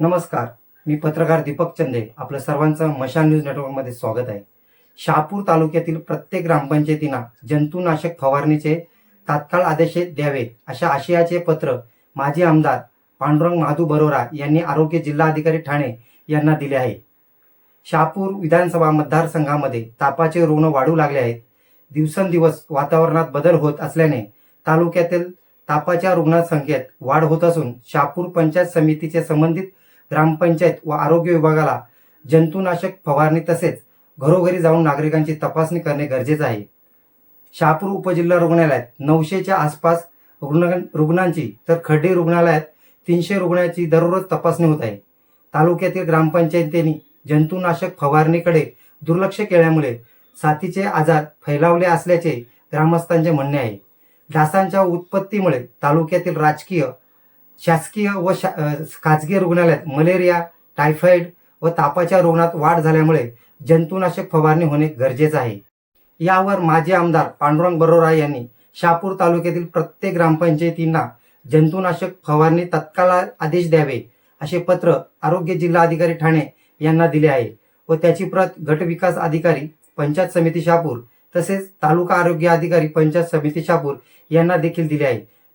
नमस्कार मी पत्रकार दीपक चंदे. आपलं सर्वांचं मशान न्यूज नेटवर्कमध्ये स्वागत आहे. शहापूर तालुक्यातील प्रत्येक ग्रामपंचायतींना जंतुनाशक फवारणीचे तात्काळ आदेश द्यावे अशा आशयाचे पत्र माजी आमदार पांडुरंग महादू बरोरा यांनी आरोग्य जिल्हाधिकारी ठाणे यांना दिले आहे. शहापूर विधानसभा मतदारसंघामध्ये तापाचे रुग्ण वाढू लागले आहेत. दिवसेंदिवस वातावरणात बदल होत असल्याने तालुक्यातील तापाच्या रुग्णसंख्येत वाढ होत असून शहापूर पंचायत समितीचे संबंधित ग्रामपंचायत व आरोग्य विभागाला जंतुनाशक फवारणी तसेच घरोघरी जाऊन नागरिकांची तपासणी करणे गरजेचे आहे. शहापूर उपजिल्हा रुग्णालयात नऊशेच्या आसपास रुग्ण रुग्णांची तर खड्डे रुग्णालयात तीनशे रुग्णांची दररोज तपासणी होत आहे. तालुक्यातील ग्रामपंचायतींनी जंतुनाशक फवारणीकडे दुर्लक्ष केल्यामुळे साथीचे आजार फैलावले असल्याचे ग्रामस्थांचे म्हणणे आहे. डासांच्या उत्पत्तीमुळे तालुक्यातील राजकीय शासकीय व शा खाजगी रुग्णालयात मलेरिया टायफॉइड व तापाच्या रुग्णात वाढ झाल्यामुळे जंतुनाशक फवारणी होणे गरजेचे आहे. यावर माजी आमदार पांडुरंग बरोरा यांनी शहापूर तालुक्यातील प्रत्येक ग्रामपंचायतींना जंतुनाशक फवारणी तत्काळ आदेश द्यावे असे पत्र आरोग्य जिल्हा अधिकारी ठाणे यांना दिले आहे व त्याची प्रत गट विकास अधिकारी पंचायत समिती शहापूर तसेच तालुका आरोग्य अधिकारी पंचायत समिती शहापूर यांना देखील दिले आहे.